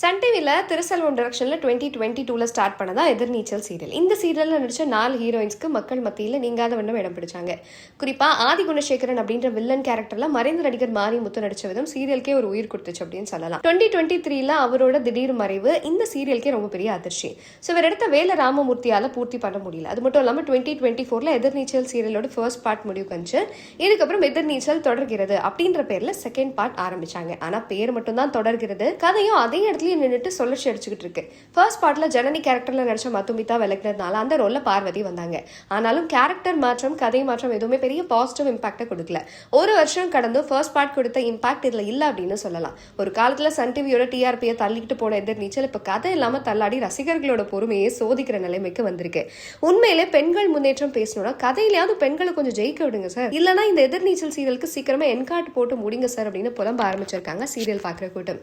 Sun டிவியில் திருசெல்வம் டைரக்ஷனில் twenty twenty டூவில் ஸ்டார்ட் பண்ணதா எதிர்நீச்சல் சீரியல். இந்த சீரியலில் நடித்த நாலு ஹீரோயின்ஸ்க்கு மக்கள் மத்தியில் நீங்காத வண்ணம் இடம் பிடிச்சாங்க. குறிப்பாக ஆதி குணசேகரன் அப்படின்ற வில்லன் கேரக்டரில் மறைந்த நடிகர் மாரி முத்து நடிச்ச விதம் சீரியலுக்கே ஒரு உயிர் கொடுத்துச்சு அப்படின்னு சொல்லலாம். டுவெண்ட்டி டுவெண்ட்டி த்ரீல அவரோட திடீர் மறைவு இந்த சீரியலுக்கே ரொம்ப பெரிய அதிர்ச்சி. ஸோ இவர் எடுத்த வேலை ராமமூர்த்தியால் பூர்த்தி பண்ண முடியல. அது மட்டும் இல்லாமல் டுவெண்ட்டி டுவெண்ட்டி ஃபோரில் எதிர்நீச்சல் சீரியலோட ஃபர்ஸ்ட் பார்ட் முடிவு கணிச்சு இதுக்கப்புறம் எதிர்நீச்சல் தொடர்கிறது அப்படின்ற பேரில் செகண்ட் பார்ட் ஆரம்பிச்சாங்க. ஆனால் பேர் மட்டும்தான் தொடர்கிறது. கதையும் அதே இடத்துல இடத்துலயே நின்றுட்டு சொல்லி அடிச்சுக்கிட்டு இருக்கு. ஃபர்ஸ்ட் பார்ட்டில் ஜனனி கேரக்டர்ல நடிச்ச மதுமிதா விளக்குனதுனால அந்த ரோலில் பார்வதி வந்தாங்க. ஆனாலும் கேரக்டர் மாற்றம் கதை மாற்றம் எதுவுமே பெரிய பாசிட்டிவ் இம்பாக்டை கொடுக்கல. ஒரு வருஷம் கடந்து ஃபர்ஸ்ட் பார்ட் கொடுத்த இம்பாக்ட் இதில் இல்லை அப்படின்னு சொல்லலாம். ஒரு காலத்தில் சன் டிவியோட டிஆர்பியை தள்ளிக்கிட்டு போன எதிர்நீச்சல் இப்போ கதை இல்லாமல் தள்ளாடி ரசிகர்களோட பொறுமையை சோதிக்கிற நிலைமைக்கு வந்திருக்கு. உண்மையிலே பெண்கள் முன்னேற்றம் பேசணும்னா கதையிலையாவது பெண்களை கொஞ்சம் ஜெயிக்க விடுங்க சார் இல்லைனா இந்த எதிர்நீச்சல் சீரியலுக்கு சீக்கிரமாக என்கார்ட் போட்டு முடிங்க சார் அப்படின்னு புலம்ப ஆரம்பிச்சிருக்காங்க சீரியல் பார்க்குற கூட்டம்.